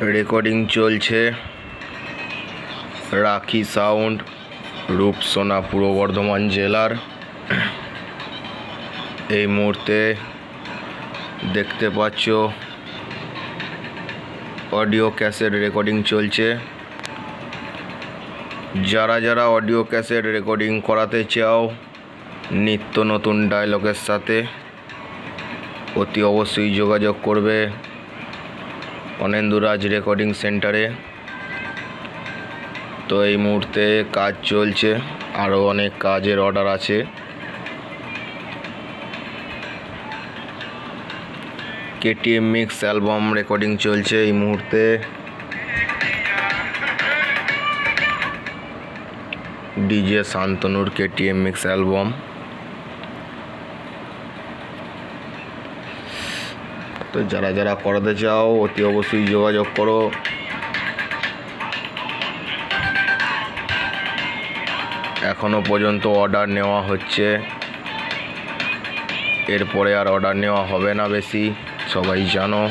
Recording চলছে। রাখি sound Rupsona পূর্ব বর্ধমান জেলার। এই মুহূর্তে দেখতে পাচ্ছ অডিও ক্যাসেট রেকর্ডিং চলছে। যারা যারা অডিও ক্যাসেট রেকর্ডিং করাতে চাও, নিত্য নতুন ডায়লগের সাথে, অতি অবশ্যই যোগাযোগ করবে। অনেন্দুরাজ রেকর্ডিং সেন্টারে। তো এই মুহূর্তে কাজ চলছে, আরও অনেক কাজের অর্ডার আছে। কেটিএম মিক্স অ্যালবাম রেকর্ডিং চলছে এই মুহূর্তে। ডিজে শান্তনুর কেটিএম মিক্স অ্যালবাম। তো যারা যারা করাতে চাও, অতি অবশ্যই যোগাযোগ করো। এখনও পর্যন্ত অর্ডার নেওয়া হচ্ছে। এরপরে আর অর্ডার নেওয়া হবে না বেশি, সবাই জানো।